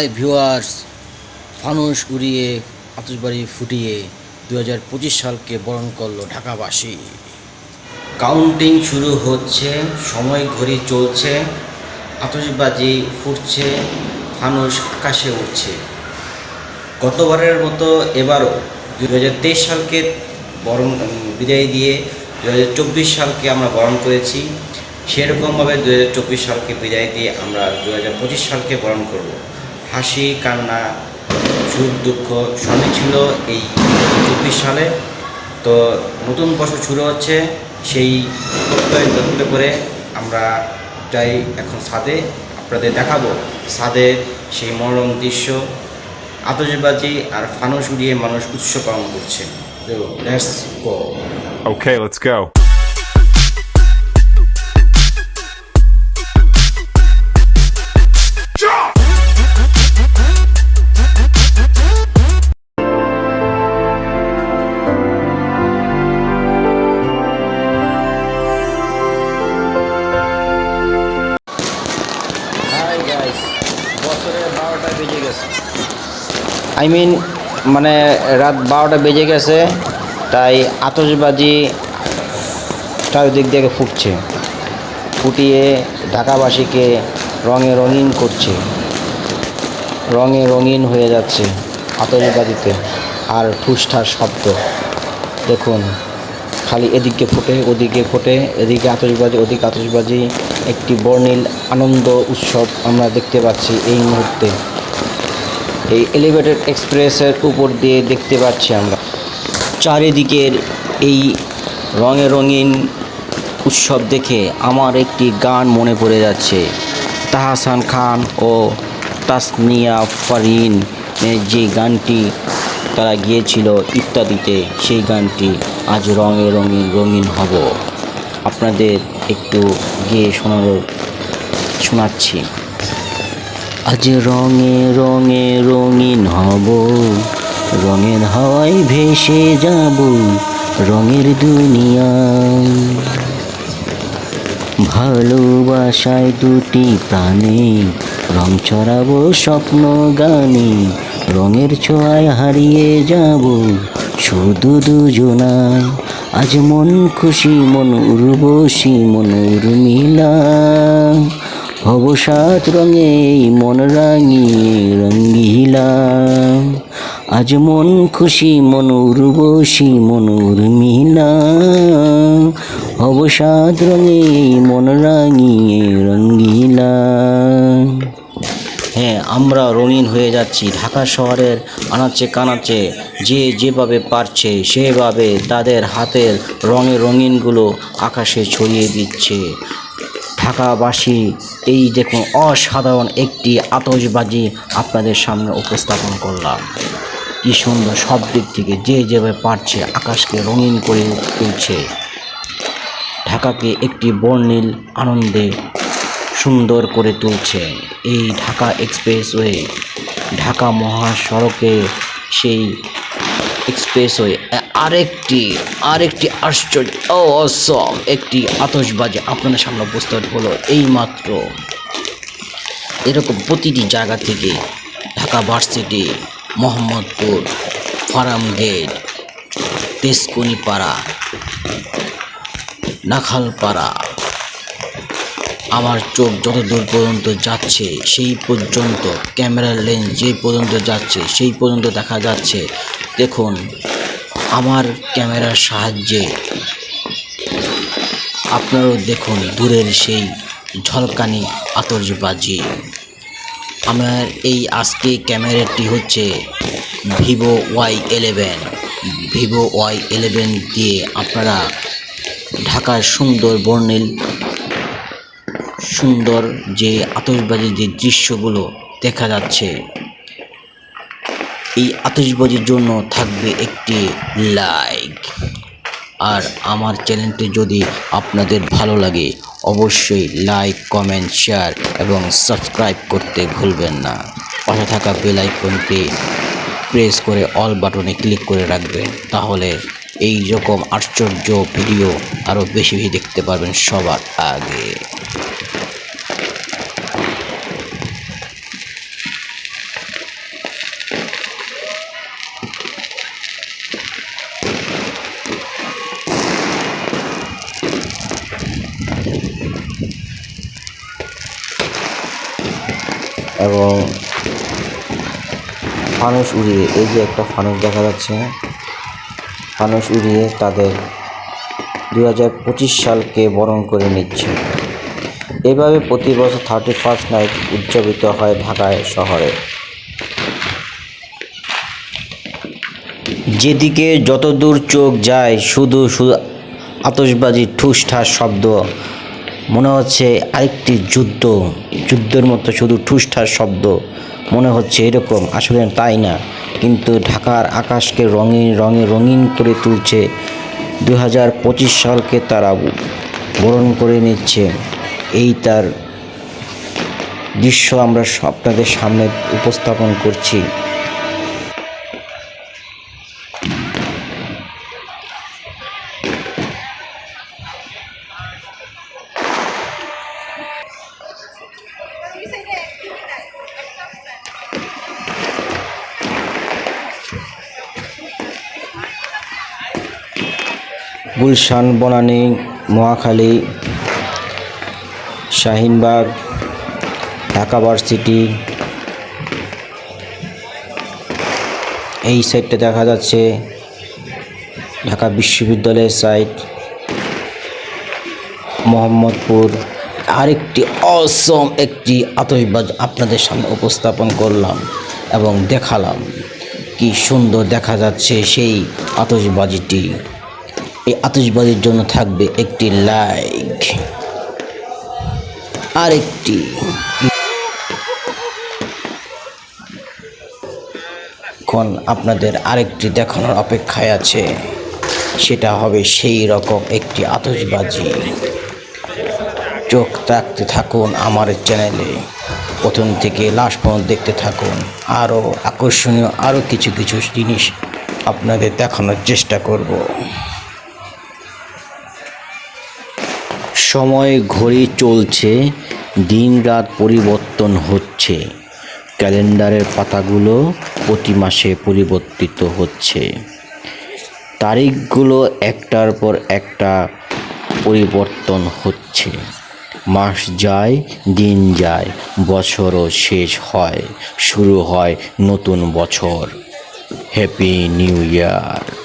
Hi viewers ফানুস উড়িয়ে আতসবাড়ি ফুটিয়ে দু হাজার পঁচিশ সালকে বরণ করল ঢাকাবাসী। কাউন্টিং শুরু হচ্ছে, সময় ঘড়ি চলছে আতসবাজি ফুটছে ফানুস আকাশে উঠছে গতবারের মতো এবারও দু হাজার তেইশ সালকে বরণ বিদায় দিয়ে দু হাজার চব্বিশ সালকে আমরা বরণ করেছি। সেরকমভাবে দু হাজার চব্বিশ সালকে বিদায় দিয়ে আমরা দু হাজার পঁচিশ সালকে বরণ করব। হাসি কান্না সুখ দুঃখ সবই ছিল এই চব্বিশ সালে। তো নতুন বছর শুরু হচ্ছে সেই প্রত্যয় করে আমরা যাই এখন ছাদে আপনাদের দেখাবো ছাদের সেই মনোরম দৃশ্য আতশবাজি আর ফানুস উড়িয়ে মানুষ উৎসব পালন করছে। Okay, let's go. I mean মানে রাত বারোটা বেজে গেছে, তাই আতশবাজি চারিদিক থেকে ফুটছে, ফুটিয়ে ঢাকাবাসীকে রঙে রঙিন করছে, রঙে রঙিন হয়ে যাচ্ছে আতশবাজিতে আর ঠুসঠার শব্দ। দেখুন, খালি এদিকে ফোটে, ওদিকে ফোটে, এদিকে আতশবাজি, ওদিকে আতশবাজি, একটি বর্ণিল আনন্দ উৎসব আমরা দেখতে পাচ্ছি এই মুহূর্তে। এই এলিভেটেড এক্সপ্রেসের উপর দিয়ে দেখতে পাচ্ছি আমরা। চারিদিকের এই রঙে রঙিন উৎসব দেখে আমার একটি গান মনে পড়ে যাচ্ছে। তাহাসান খান ও তাসনিয়া ফারিন যে গানটি তারা গিয়েছিল ইত্যাদিতে, সেই গানটি আজ রঙে রঙিন রঙিন হব। আপনাদের একটু গিয়ে শোনানোর শোনাচ্ছি। আজ রঙে রঙে রঙিন হব। রঙের হাওয়ায় ভেসে যাব রঙের দুনিয়ায় ভালোবাসায় দুটি প্রাণে রং ছড়াবো স্বপ্ন গানে, রঙের ছোঁয়ায় হারিয়ে যাব শুধু দুজনায় আজ মন খুশি, মন উর্বশী মন উর্মিলা। হব সাত রঙে মন রাঙিয়ে রঙ্গিলা আজ মন খুশি মন উর্বশী মন উর্মিলা হব সাত রঙে মন রাঙিয়ে রঙ্গিলা হ্যাঁ আমরা রঙিন হয়ে যাচ্ছি। ঢাকা শহরের আনাচে কানাচে যে যেভাবে পারছে, সেভাবে তাদের হাতের রঙে রঙিনগুলো আকাশে ছড়িয়ে দিচ্ছে। ঢাকাবাসী, এই দেখুন অসাধারণ একটি আতশবাজি আপনাদের সামনে উপস্থাপন করলাম। কি সুন্দর সব দিক থেকে যে যেভাবে পারছে আকাশকে রঙিন করে তুলছে। ঢাকাকে একটি বর্ণিল আনন্দে সুন্দর করে তুলছে। এই ঢাকা এক্সপ্রেসওয়ে, ঢাকা মহাসড়কে সেই এক্সপ্রেসওয়ে আরেকটি আরেকটি আশ্চর্য অসম একটি আতশবাজি আপনাদের সামনে উপস্থিত হলো এই মাত্র এরকম প্রতিটি জায়গা থেকে Dhaka varsity, Mohammadpur Farmgate Tejkunipara, Nakhalpara, আমার চোখ যত দূর পর্যন্ত যাচ্ছে, সেই পর্যন্ত ক্যামেরার লেন্স যে পর্যন্ত যাচ্ছে, সেই পর্যন্ত দেখা যাচ্ছে দেখুন, আমার ক্যামেরার সাহায্যে আপনারাও দেখুন দূরের সেই ঝলকানি আতশবাজি আমার এই আজকে ক্যামেরাটি হচ্ছে Vivo Y eleven. Vivo Y eleven দিয়ে আপনারা ঢাকার সুন্দর বর্ণিল, সুন্দর যে আতশবাজির যে দৃশ্যগুলো দেখা যাচ্ছে এই আতশবাজির জন্য থাকবে একটি লাইক আর আমার চ্যানেলটি যদি আপনাদের ভালো লাগে, অবশ্যই লাইক কমেন্ট শেয়ার এবং সাবস্ক্রাইব করতে ভুলবেন না। পাশে থাকা বেল আইকনটি প্রেস করে অল বাটনে ক্লিক করে রাখবেন, তাহলে এই রকম আশ্চর্য ভিডিও আরও বেশি বেশি দেখতে পারবেন সবার আগে। এবং ফানুস উড়িয়ে, এই যে একটা ফানুস দেখা যাচ্ছে। ফানুস উড়িয়ে তাদের দুই হাজার পঁচিশ সালকে বরণ করে নিচ্ছে। এভাবে প্রতি বছর থার্টি ফার্স্ট নাইট উদযাপিত হয় ঢাকায় শহরে। যেদিকে যতদূর চোখ যায়, শুধু শুধু আতশবাজি, ঠুসঠাস শব্দ মনে হচ্ছে আরেকটি যুদ্ধ, যুদ্ধের মতো শুধু ঠুসঠাস শব্দ। মনে হচ্ছে এরকম, আসলে তাই না? কিন্তু ঢাকার আকাশকে রঙিন, রঙে রঙিন করে তুলছে দু হাজার পঁচিশ সালকে তারা বরণ করে নিচ্ছে। এই তার দৃশ্য আমরা আপনাদের সামনে উপস্থাপন করছি। গুলশান, বনানী, মহাখালী, শাহিনবাগ, ঢাকা ভার্সিটি। এই সাইডটা দেখা যাচ্ছে। ঢাকা বিশ্ববিদ্যালয়ের সাইট। মোহাম্মদপুর। আরেকটি অসম একটি আতশবাজ আপনাদের সামনে উপস্থাপন করলাম এবং দেখালাম। কি সুন্দর দেখা যাচ্ছে সেই আতশবাজিটি। এই আতশবাজির জন্য থাকবে একটি লাইক। আরেকটি। এখন আপনাদের আরেকটি দেখানোর অপেক্ষায় আছে। সেটা হবে সেই রকম একটি আতশবাজি। চোখ রাখতে থাকুন আমার চ্যানেলে। প্রথম থেকে লাস্ট পর্যন্ত দেখতে থাকুন। আরও আকর্ষণীয় আরও কিছু কিছু জিনিস আপনাদের দেখানোর চেষ্টা করব। সময় ঘড়ি চলছে দিন রাত পরিবর্তন হচ্ছে। ক্যালেন্ডারের পাতাগুলো প্রতি মাসে পরিবর্তিত হচ্ছে। তারিখগুলো একটার পর একটা পরিবর্তন হচ্ছে। মাস যায়, দিন যায়, বছরও শেষ হয়, শুরু হয় নতুন বছর। Happy new year.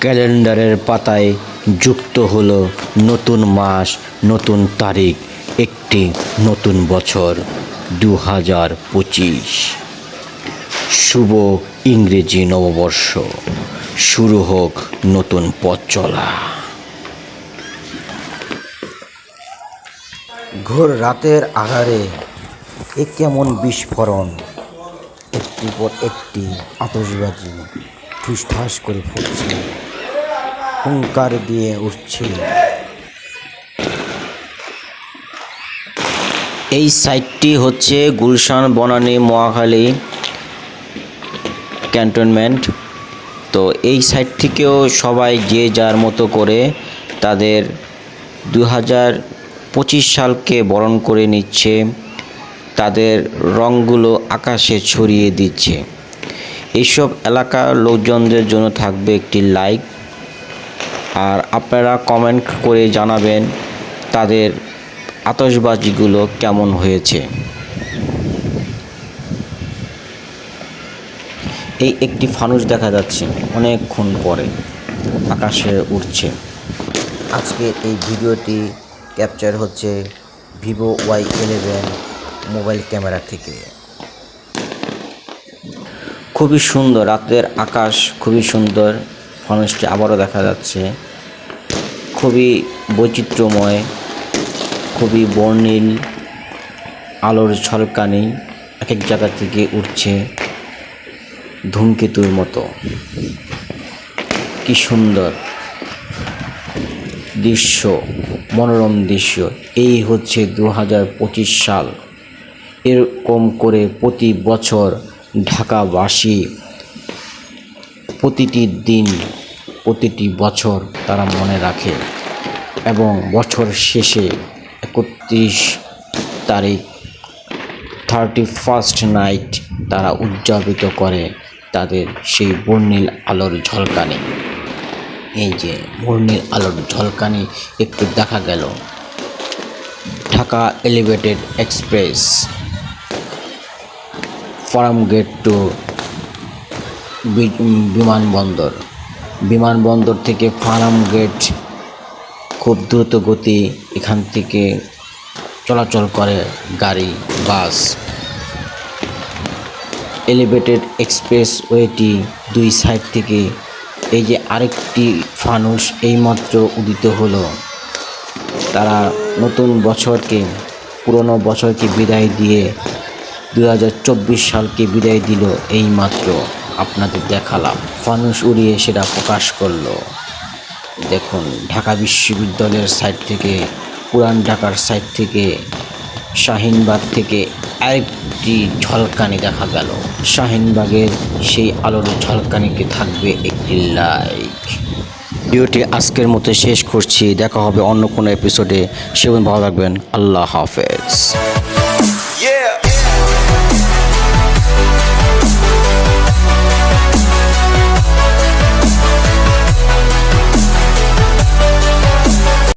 ক্যালেন্ডারের পাতায় যুক্ত হলো নতুন মাস, নতুন তারিখ, একটি নতুন বছর দু হাজার পঁচিশ। শুভ ইংরেজি নববর্ষ। শুরু হোক নতুন পথ চলা। ঘোর রাতের আধারে এ কেমন বিস্ফোরণ? একটি পর একটি আতশবাজি ঠুসঠাস করে ফুটছে। হুঙ্কার দিয়ে উঠছে। এই সাইটটি হচ্ছে গুলশান, বনানী, মহাখালী ক্যান্টনমেন্ট। তো এই সাইট থেকেও সবাই যে যার মতো করে তাদের দু হাজার পঁচিশ সালকে বরণ করে নিচ্ছে। তাদের রঙগুলো আকাশে ছড়িয়ে দিচ্ছে। এইসব এলাকার লোকজনদের জন্য থাকবে একটি লাইক আর আপনারা কমেন্ট করে জানাবেন তাদের আতশবাজিগুলো কেমন হয়েছে। এই একটি ফানুস দেখা যাচ্ছে অনেকক্ষণ পরে আকাশে উঠছে আজকের এই ভিডিওটি ক্যাপচার হচ্ছে Vivo Y eleven mobile camera থেকে। খুবই সুন্দর, রাতের আকাশ খুবই সুন্দর। ফানুসটি আবারও দেখা যাচ্ছে। খুবই বৈচিত্র্যময়, খুবই বর্ণিল, আলোর ঝলকানি এক এক জায়গা থেকে উঠছে ধূমকেতুর মতো। কি সুন্দর দৃশ্য, মনোরম দৃশ্য। এই হচ্ছে দু হাজার পঁচিশ সাল। এরকম করে প্রতি বছর ঢাকাবাসী প্রতিটি দিন প্রতিটি বছর তারা মনে রাখে এবং বছর শেষে একত্রিশ তারিখ থার্টি ফার্স্ট নাইট তারা উদযাপিত করে তাদের সেই বর্ণিল আলোর ঝলকানি। এই যে বর্ণিল আলোর ঝলকানি একটু দেখা গেল। Dhaka elevated express Farmgate to বিমানবন্দর। বিমানবন্দর থেকে ফার্ম গেট খুব দ্রুত গতি এখান থেকে চলাচল করে গাড়ি, বাস। এলিভেটেড এক্সপ্রেস ওয়েটি দুই সাইড থেকে এই যে আরেকটি ফানুস এইমাত্র উদিত হলো। তারা নতুন বছরকে, পুরনো বছরকে বিদায় দিয়ে দু হাজার চব্বিশ সালকে বিদায় দিল এইমাত্র। আপনাদের দেখালাম। ফানুস উড়িয়ে সেটা প্রকাশ করল। দেখুন, ঢাকা বিশ্ববিদ্যালয়ের সাইড থেকে, পুরান ঢাকার সাইড থেকে, শাহিনবাগ থেকে আরেকটি ঝলকানি দেখা গেল। শাহিনবাগের সেই আলোর ঝলকানিকে থাকবে একটি লাইক। ভিডিওটি আজকের মতো শেষ করছি। দেখা হবে অন্য কোনো এপিসোডে সেগুন ভালো থাকবেন। আল্লাহ হাফেজ।